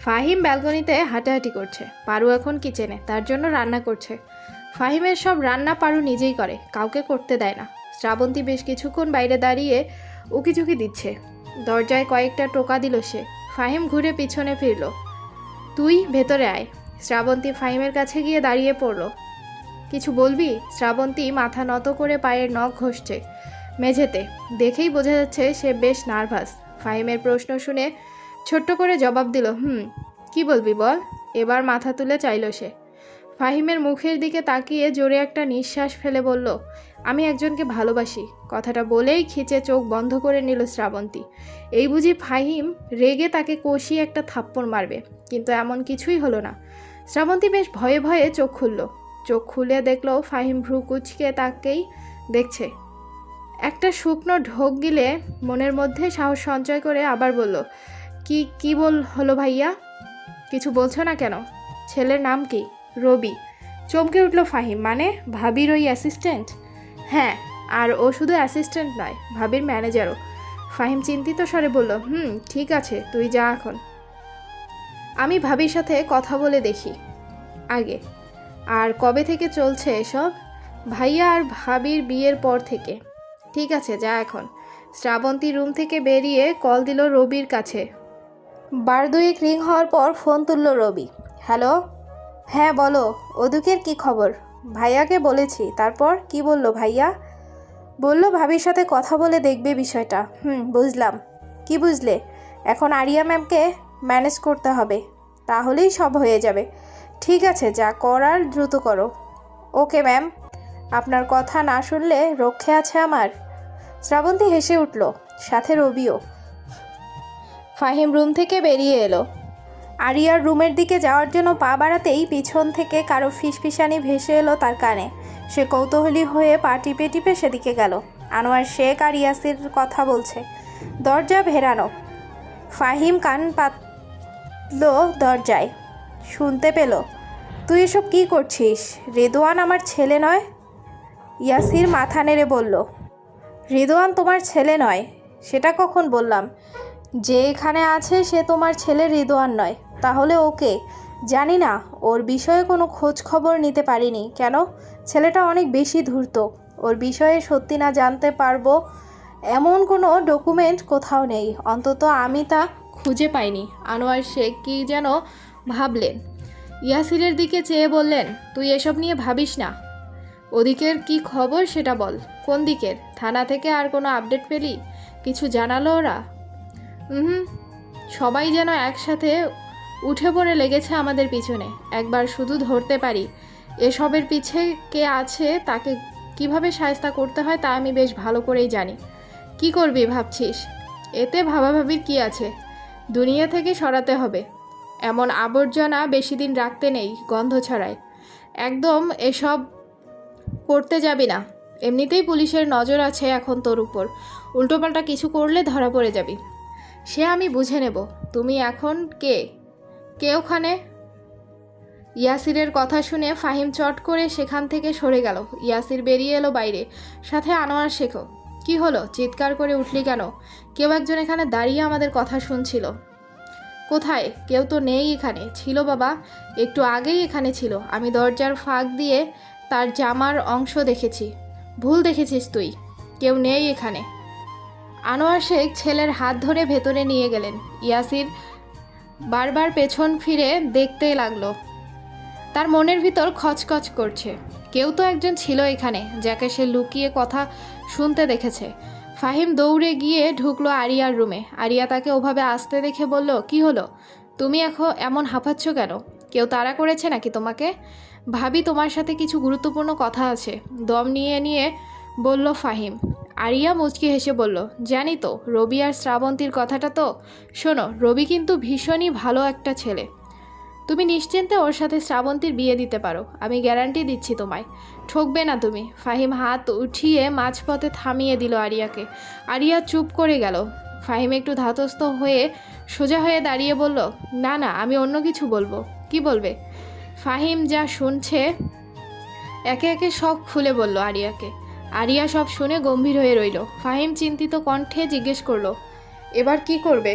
ফাহিম ব্যালকনিতে হাঁটাহাঁটি করছে। পারু এখন কিচেনে, তার জন্য রান্না করছে। ফাহিমের সব রান্না পারু নিজেই করে, কাউকে করতে দেয় না। শ্রাবন্তী বেশ কিছুক্ষণ বাইরে দাঁড়িয়ে উকিঝুঁকি দিচ্ছে। দরজায় কয়েকটা টোকা দিল সে। ফাহিম ঘুরে পিছনে ফিরল। তুই ভেতরে আয়। শ্রাবন্তী ফাহিমের কাছে গিয়ে দাঁড়িয়ে পড়ল। কিছু বলবি? শ্রাবন্তী মাথা নত করে পায়ের নখ ঘষছে। মেঝেতে। দেখেই বোঝা যাচ্ছে সে বেশ নার্ভাস। ফাহিমের প্রশ্ন শুনে ছোট্ট করে জবাব দিল, হুম, কি বলবি বল? এবার মাথা তুলে চাইল সে। ফাহিমের মুখের দিকে তাকিয়ে জোরে একটা নিঃশ্বাস ফেলে বলল, আমি একজনকে ভালোবাসি। কথাটা বলেই খিচে চোখ বন্ধ করে নিল শ্রাবন্তী। এই বুঝি ফাহিম রেগে তাকে কষিয়ে একটা থাপ্পড় মারবে, কিন্তু এমন কিছুই হলো না। শ্রাবন্তী বেশ ভয়ে ভয়ে চোখ খুলল। চোখ খুলে দেখল ফাহিম ভ্রু কুচকে তাকেই দেখছে। একটা শুকনো ঢোক গিলে মনের মধ্যে সাহস সঞ্চয় করে আবার বলল কি কি বল, হলো ভাইয়া? কিছু বলছো না কেন? ছেলের নাম কি? রবি। চমকে উঠল ফাহিম। মানে ভাবির ওই অ্যাসিস্ট্যান্ট হ্যাঁ আর ও শুধু অ্যাসিস্ট্যান্ট নয়, ভাবির ম্যানেজারও ফাহিম চিন্তিত স্বরে বলল, হুম, ঠিক আছে, তুই যা এখন। আমি ভাবির সাথে কথা বলে দেখি, আগে। আর কবে থেকে চলছে এসব? ভাইয়া আর ভাবির বিয়ের পর থেকে। ঠিক আছে, যা এখন। শ্রাবন্তী রুম থেকে বেরিয়ে কল দিল রবির কাছে। বার দুয়েক রিং হওয়ার পর ফোন তুলল রবি। হ্যালো? হ্যাঁ বলো ওদিকের কি খবর? ভাইয়াকে বলেছি, তারপর কি বলল ভাইয়া? বলল ভাবির সাথে কথা বলে দেখবে বিষয়টা। হুম, বুঝলাম। কি বুঝলে? এখন আরিয়া ম্যামকে ম্যানেজ করতে হবে, তাহলেই সব হয়ে যাবে। ঠিক আছে, যা করার দ্রুত করো। Okay ma'am. আপনার কথা না শুনলে রক্ষে আছে আমার? শ্রাবন্তী হেসে উঠল, সাথে রবিও। ফাহিম রুম থেকে বেরিয়ে এলো। আরিয়ার রুমের দিকে যাওয়ার জন্য পা বাড়াতেই পিছন থেকে কারও ফিসফিসানি ভেসে এলো তার কানে। সে কৌতূহলী হয়ে পা টিপে টিপে সেদিকে গেল। আনোয়ার শেখ আর ইয়াসির কথা বলছে। দরজা ভেরানো। ফাহিম কান পাতল দরজায়। শুনতে পেল, তুই এসব কি করছিস? রেদোয়ান আমার ছেলে নয়? ইয়াসির মাথা নেড়ে বলল, রেদোয়ান তোমার ছেলে নয়, সেটা কখন বললাম? যে এখানে আছে সে তোমার ছেলে রিদওয়ান নয়। তাহলে ওকে? জানি না, ওর বিষয়ে কোনো খোঁজ খবর নিতে পারিনি। কেন? ছেলেটা অনেক বেশি ধূর্ত। ওর বিষয়ে সত্যি না জানতে পারব এমন কোনো ডকুমেন্ট কোথাও নেই। অন্তত আমি তা খুঁজে পাইনি। আনোয়ার শেখ কি যেন ভাবলেন। ইয়াসিরের দিকে চেয়ে বললেন, তুই এসব নিয়ে ভাবিস না। ওদিকের কি খবর সেটা বল। কোন দিকের? থানা থেকে আর কোনো আপডেট পেলি? কিছু জানালো ওরা? হুম সবাই যেন একসাথে উঠে পড়ে লেগেছে আমাদের পিছনে। একবার শুধু ধরতে পারি। এসবের পিছে কে আছে, তাকে কীভাবে সায়স্তা করতে হয় তা আমি বেশ ভালো করেই জানি। কি করবি ভাবছিস? এতে ভাবাভাবির কি আছে? দুনিয়া থেকে সরাতে হবে। এমন আবর্জনা বেশি দিন রাখতে নেই গন্ধ ছড়ায় একদম এসব করতে যাবি না। এমনিতেই পুলিশের নজর আছে এখন তোর উপর। উল্টোপাল্টা কিছু করলে ধরা পড়ে যাবি। সে আমি বুঝে নেব। তুমি এখন কে? কে ওখানে? ইয়াসিরের কথা শুনে ফাহিম চট করে সেখান থেকে সরে গেল। ইয়াসির বেরিয়ে এলো বাইরে। সাথে আনোয়ার শেখো কি হলো? চিৎকার করে উঠলি কেন? কেউ একজন এখানে দাঁড়িয়ে আমাদের কথা শুনছিল। কোথায়? কেউ তো নেই এখানে। ছিল বাবা, একটু আগেই এখানে ছিল। আমি দরজার ফাঁক দিয়ে তার জামার অংশ দেখেছি। ভুল দেখেছিস তুই। কেউ নেই এখানে। আনোয়ার শেখ ছেলের হাত ধরে ভেতরে নিয়ে গেলেন। ইয়াসির বারবার পেছন ফিরে দেখতে লাগল। তার মনের ভিতর খচখচ করছে। কেউ তো একজন ছিল এখানে, যাকে সে লুকিয়ে কথা শুনতে দেখেছে। ফাহিম দৌড়ে গিয়ে ঢুকলো আরিয়ার রুমে। আরিয়া তাকে ওভাবে আসতে দেখে বলল, কি হলো? তুমি এখন এমন হাঁপাচ্ছ কেন? কেউ তাড়া করেছে নাকি তোমাকে? ভাবি, তোমার সাথে কিছু গুরুত্বপূর্ণ কথা আছে। দম নিয়ে নিয়ে বলল ফাহিম। আরিয়া মুচকি হেসে বলল, জানি তো, রবি আর শ্রাবন্তীর কথাটা তো। শোনো, রবি কিন্তু ভীষণই ভালো একটা ছেলে। তুমি নিশ্চিন্তে ওর সাথে শ্রাবন্তীর বিয়ে দিতে পারো, আমি গ্যারান্টি দিচ্ছি তোমায়। ঠকবে না তুমি। ফাহিম হাত উঠিয়ে মাঝপথে থামিয়ে দিল আরিয়াকে। আরিয়া চুপ করে গেল। ফাহিম একটু ধাতস্থ হয়ে সোজা হয়ে দাঁড়িয়ে বলল, না না, আমি অন্য কিছু বলব। কি বলবে? ফাহিম যা শুনছে, একে একে সব খুলে বলল আরিয়াকে। আরিয়া সব শুনে গম্ভীর হয়ে রইল। ফাহিম চিন্তিত কণ্ঠে জিজ্ঞেস করল, এবার কি করবে?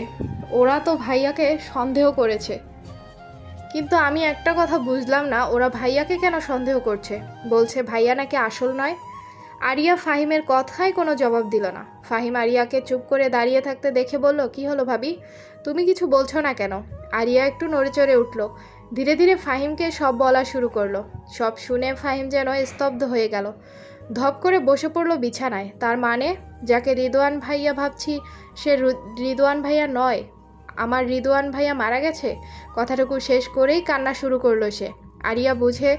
ওরা তো ভাইয়াকে সন্দেহ করেছে। কিন্তু আমি একটা কথা বুঝলাম না, ওরা ভাইয়াকে কেন সন্দেহ করছে? বলছে, ভাইয়া নাকি আসল নয়। আরিয়া ফাহিমের কথায় কোনো জবাব দিল না। ফাহিম আরিয়াকে চুপ করে দাঁড়িয়ে থাকতে দেখে বলল, কি হলো ভাবি? তুমি কিছু বলছো না কেন? আরিয়া একটু নড়েচড়ে উঠল। ধীরে ধীরে ফাহিমকে সব বলা শুরু করল। সব শুনে ফাহিম যেন স্তব্ধ হয়ে গেল। ধপ করে বসে পড়ল বিছানায়। তার মানে যাকে রিদওয়ান ভাইয়া ভাবছি, সে রু- রিদওয়ান ভাইয়া নয়। আমার রিদওয়ান ভাইয়া মারা গেছে? কথাটুকু শেষ করেই কান্না শুরু করল সে। আরিয়া বুঝে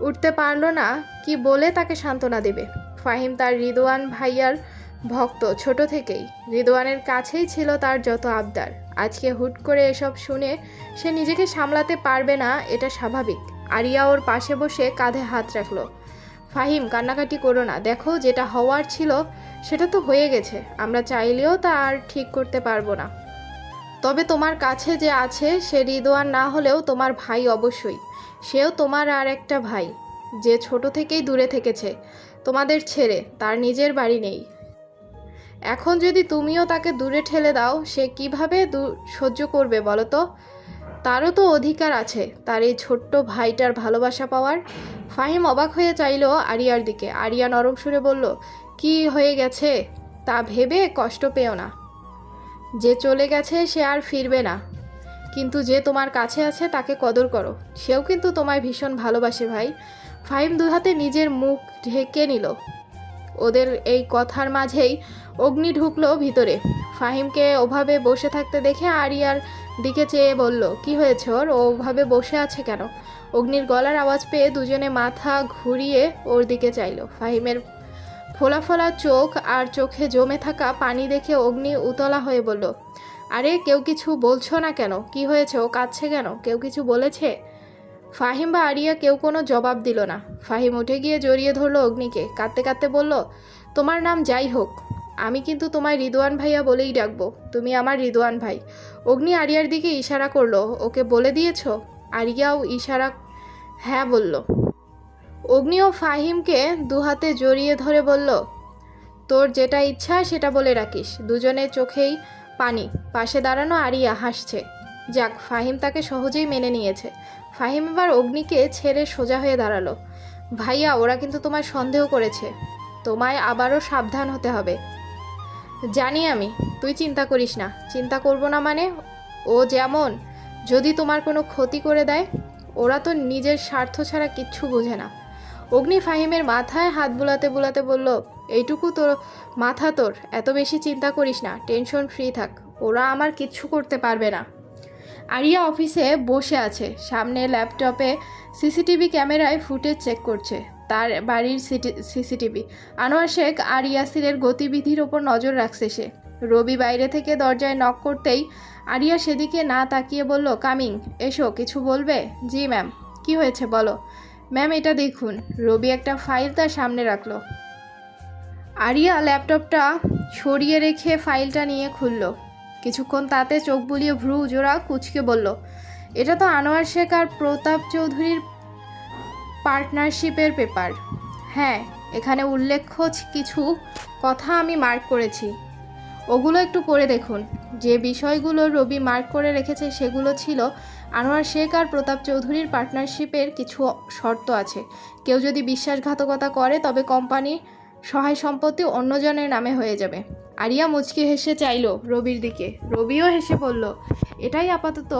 উঠতে পারল না কি বলে তাকে সান্ত্বনা দেবে। ফাহিম তার রিদওয়ান ভাইয়ার ভক্ত, ছোট থেকেই। রিদওয়ানের কাছেই ছিল তার যত আবদার। আজকে হুট করে এসব শুনে সে নিজেকে সামলাতে পারবে না, এটা স্বাভাবিক। আরিয়া ওর পাশে বসে কাঁধে হাত রাখল। ফাহিম, কান্নাকাটি করো না। দেখো যেটা হওয়ার ছিল সেটা তো হয়ে গেছে। আমরা চাইলেও তা আর ঠিক করতে পারব না। তবে তোমার কাছে যে আছে সে রিদওয়ান না হলেও তোমার ভাই অবশ্যই। সেও তোমার আর একটা ভাই, যে ছোট থেকেই দূরে থেকেছে। তোমাদের ছেড়ে, তার নিজের বাড়ি নেই। এখন যদি তুমিও তাকে দূরে ঠেলে দাও, সে কীভাবে সহ্য করবে বলো তো? তারও তো অধিকার আছে, তার এই ছোট্ট ভাইটার ভালোবাসা পাওয়ার। ফাহিম অবাক হয়ে চাইলো আরিয়ার দিকে। আরিয়া নরম সুরে বলল, কি হয়ে গেছে? তা ভেবে কষ্ট পেও না। যে চলে গেছে, সে আর ফিরবে না। কিন্তু যে তোমার কাছে আছে, তাকে কদর করো। সেও কিন্তু তোমায় ভীষণ ভালোবাসে ভাই। ফাহিম দুহাতে নিজের মুখ ঢেকে নিল। ওদের এই কথার মাঝেই অগ্নি ঢুকলো ভিতরে। ফাহিমকে ওভাবে বসে থাকতে দেখে আরিয়ার দিকে চেয়ে বলল, কি হয়েছে ওর? ওভাবে বসে আছে কেন? অগ্নির গলার আওয়াজ পেয়ে দুজনে মাথা ঘুরিয়ে ওর দিকে চাইলো। ফাহিমের ফোলা ফোলা চোখ আর চোখে জমে থাকা পানি দেখে অগ্নি উতলা হয়ে বলল, আরে, কেউ কিছু বলছো না কেন? কি হয়েছে? ও কাঁদছে কেন? কেউ কিছু বলেছে? ফাহিম বা আরিয়া কেউ কোনো জবাব দিল না। ফাহিম উঠে গিয়ে জড়িয়ে ধরলো অগ্নিকে, কাঁদতে কাঁদতে বলল, তোমার নাম যাই হোক, আমি কিন্তু তোমায় রিদওয়ান ভাইয়া বলেই ডাকবো, তুমি আমার রিদওয়ান ভাই। অগ্নি আরিয়ার দিকে ইশারা করল, ওকে বলে দিয়েছ? আরিয়াও ইশারা হ্যাঁ বলল। অগ্নি ও ফাহিমকে দুহাতে জড়িয়ে ধরে বলল, তোর যেটা ইচ্ছা সেটা বলে রাখিস দুজনের চোখেই পানি। পাশে দাঁড়ানো আরিয়া হাসছে। যাক, ফাহিম তাকে সহজেই মেনে নিয়েছে। ফাহিম এবার অগ্নিকে ছেড়ে সোজা হয়ে দাঁড়াল। ভাইয়া, ওরা কিন্তু তোমায় সন্দেহ করেছে। তোমায় আবারও সাবধান হতে হবে। জানি আমি, তুই চিন্তা করিস না। চিন্তা করব না মানে? ও যেমন যদি তোমার কোনো ক্ষতি করে দেয়, ওরা তো নিজের স্বার্থ ছাড়া কিচ্ছু বোঝে না। অগ্নি ফাহিমের মাথায় হাত বুলাতে বুলাতে বলল, এইটুকু তোর মাথা তোর, এত বেশি চিন্তা করিস না, টেনশন ফ্রি থাক। ওরা আমার কিচ্ছু করতে পারবে না। আরিয়া অফিসে বসে আছে। সামনে ল্যাপটপে সিসিটিভি ক্যামেরায় ফুটেজ চেক করছে। তার বাড়ির সিসিটিভি। আনোয়ার শেখ আর ইয়াসিরের গতিবিধির ওপর নজর রাখছে সে। রবি বাইরে থেকে দরজায় নক করতেই আরিয়া সেদিকে না তাকিয়ে বলল, কামিং, এসো, কিছু বলবে? জি, ম্যাম। কি হয়েছে, বলো? ম্যাম, এটা দেখুন। রবি একটা ফাইল তার সামনে রাখল। আরিয়া ল্যাপটপটা সরিয়ে রেখে ফাইলটা নিয়ে খুলল। কিছুক্ষণ তাতে চোখ বুলিয়ে ভ্রু জোড়া কুচকে বলল, এটা তো আনোয়ার শেখ আর প্রতাপ চৌধুরীর পার্টনারশিপের পেপার। হ্যাঁ এখানে উল্লেখ্য কিছু কথা আমি মার্ক করেছি। ওগুলো একটু পড়ে দেখুন। যে বিষয়গুলো রবি মার্ক করে রেখেছে সেগুলো ছিল আনোয়ার শেখ আর প্রতাপ চৌধুরীর পার্টনারশিপের কিছু শর্ত আছে। কেউ যদি বিশ্বাসঘাতকতা করে, তবে কোম্পানি সহায় সম্পত্তি অন্যজনের নামে হয়ে যাবে। আরিয়া মুচকি হেসে চাইলো রবির দিকে। রবিও হেসে বলল, এটাই আপাতত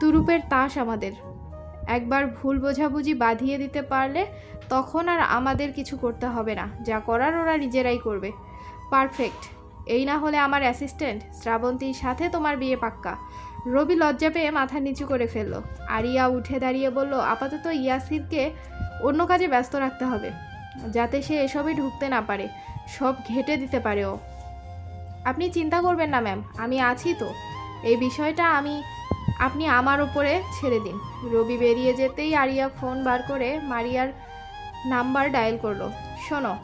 তুরুপের তাস আমাদের। একবার ভুল বোঝাবুঝি বাঁধিয়ে দিতে পারলে তখন আর আমাদের কিছু করতে হবে না। যা করার ওরা নিজেরাই করবে। পারফেক্ট। এই না হলে আমার অ্যাসিস্ট্যান্ট শ্রাবন্তীর সাথে তোমার বিয়ে পাক্কা। রবি লজ্জা পেয়ে মাথা নিচু করে ফেলল। আরিয়া উঠে দাঁড়িয়ে বলল, আপাতত ইয়াসিরকে অন্য কাজে ব্যস্ত রাখতে হবে, যাতে সে এসবে ঢুকতে না পারে। সব ঘেটে দিতে পারে ও। আপনি চিন্তা করবেন না ম্যাম আমি আছি তো। এই বিষয়টা আমি, আপনি আমার ওপরে ছেড়ে দিন। রবি বেরিয়ে যেতেই আরিয়া ফোন বার করে মারিয়ার নাম্বার ডায়াল করল। শোনো,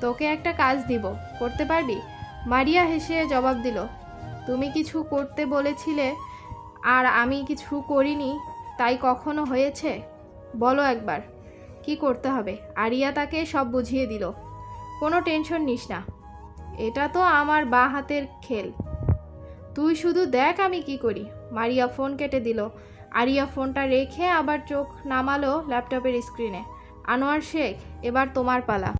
তোকে একটা কাজ দিব। করতে পারবি? মারিয়া হেসে জবাব দিল, তুমি কিছু করতে বলেছিলে আর আমি কিছু করিনি, তাই কখনো হয়েছে? বলো একবার, কি করতে হবে? আরিয়া তাকে সব বুঝিয়ে দিল। কোনো টেনশন নিস না। এটা তো আমার বা হাতের খেল। তুই শুধু দেখ আমি কি করি। মারিয়া ফোন কেটে দিল। আরিয়া ফোনটা রেখে আবার চোখ নামালো ল্যাপটপের স্ক্রিনে। আনোয়ার শেখ, এবার তোমার পালা।